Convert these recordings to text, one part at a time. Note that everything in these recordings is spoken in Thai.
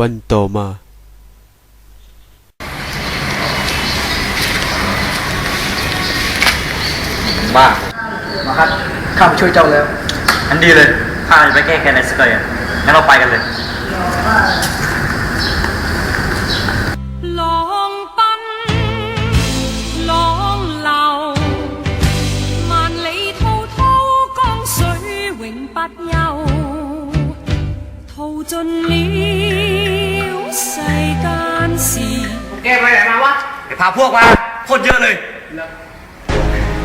วันต่อมาบ้ามาครับข้ามาช่วยเจ้าแล้ว อันดีเลย ข้าจะไปแก้แค้นในสเกอยอะงั้นเราไปกันเลย พาพวกมาโคตรเยอะเลย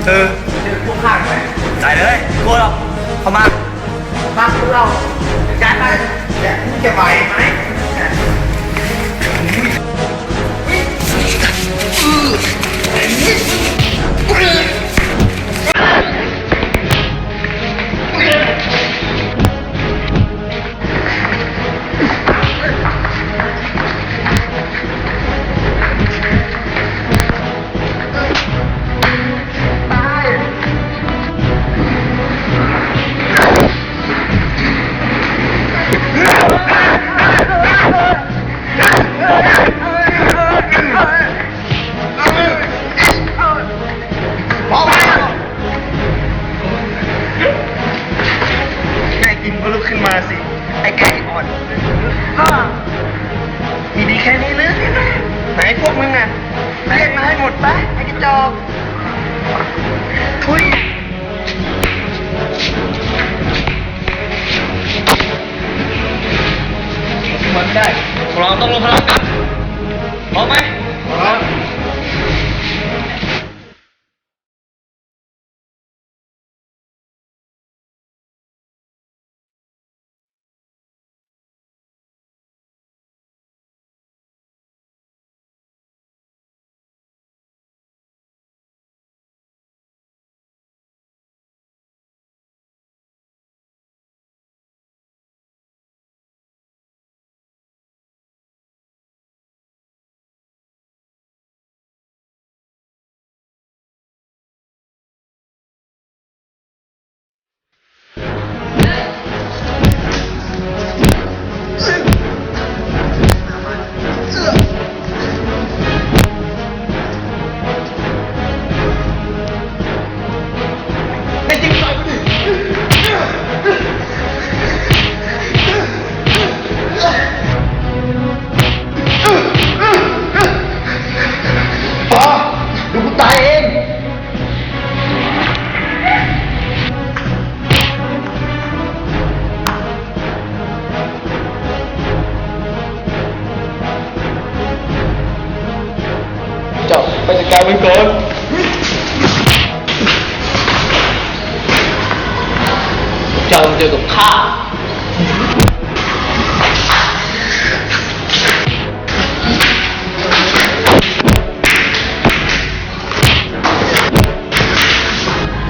เออเจอพวกข้าไหมใจเลยกลัวหรอกเข้ามามาพวกเราจัดไปแกจะไหวไหม ไอ้กระจอกทุยมันได้พวกเราต้องลงพลังกันพร้อมไหมพร้อม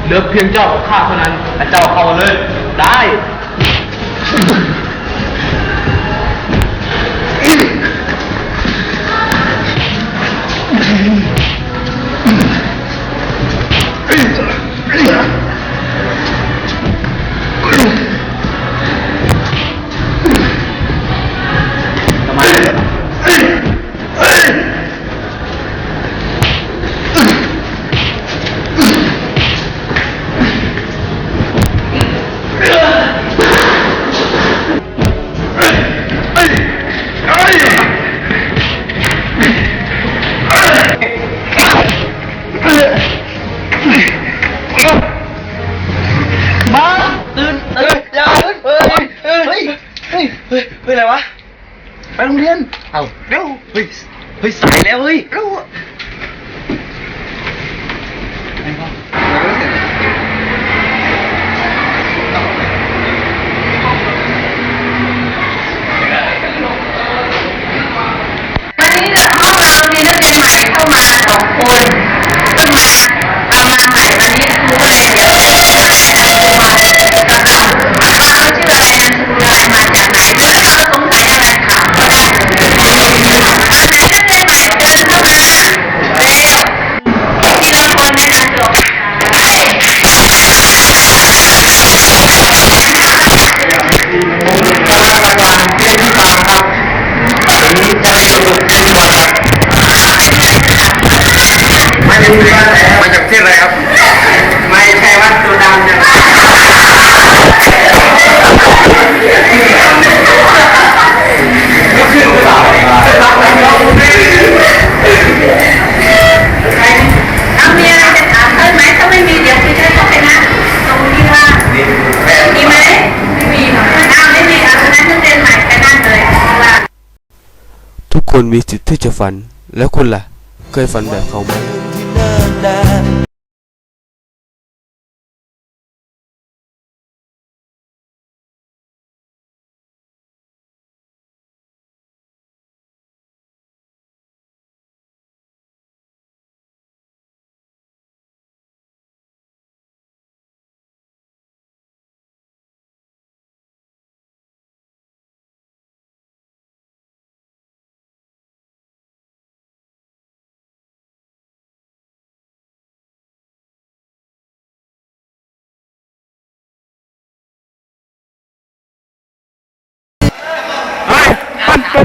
เหลือเพียงเจ้ากับข้าเท่านั้นและเจ้าเข้าเลย ได้ เฮ้ยเฮ้ยสายแล้วเฮ้ย มาจากที่ไรครับ ไม่ใช่วัดตุดานะเอามีอะไรจะถามเพิ่มไหมถ้าไม่มีเดี๋ยวคุยได้เข้าไปนะ ตรงที่ว่ามีไหมไม่มีอ้าวไม่มีอะนั้นจะเรียนใหม่ไปนั่นเลยว่าทุกคนมีสิทธิ์ที่จะฝันแล้วคุณล่ะ เคยฝันแบบเขาไหม นต้น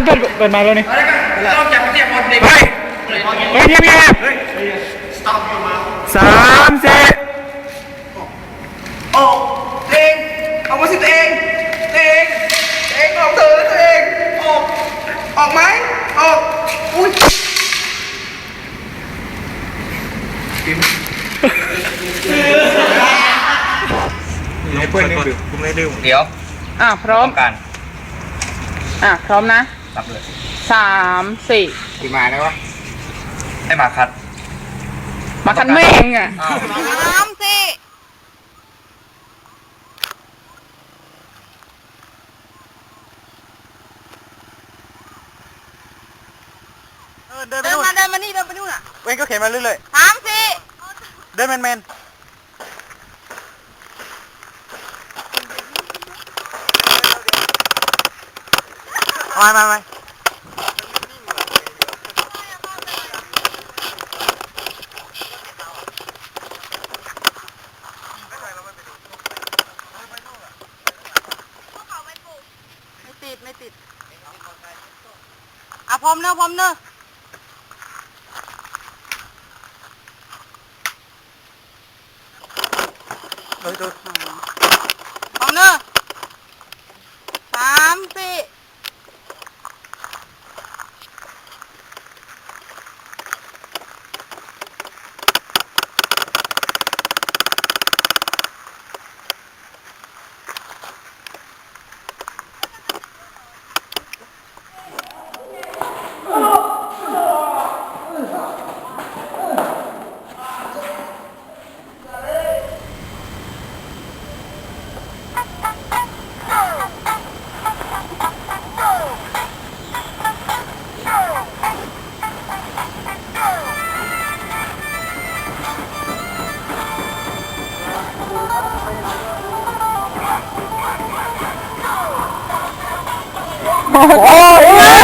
เปิดมาแล้วนี่ต้องจับเสียบอลเด็กเฮ้ยเฮ้ยเงียบเงียบสามสี่ออกเองออกมาสิตัวเองตัวเองตัวเองออกเถอะตัวเองออกออกไหมออกอุ้ยให้เพื่อนนึงดื่มกูไม่ดื่มเดี๋ยว อะพร้อมการอะพร้อมนะ รับเลยสามสี่กี่มาแล้ววะให้มาคัดมาคันแม่งอะอ้าวสามสี่เดินเดินมาเดินมานี่เดินมานู่นอะเว้นก็เข็นมาเรื่อยสามสี่ๆเดินแมนแมนมามามาไม่ติด ไม่ติด อะพร้อมเนอะพร้อมเนอะเฮ้ยดู พร้อมเนอะสามสี่ โอ้ย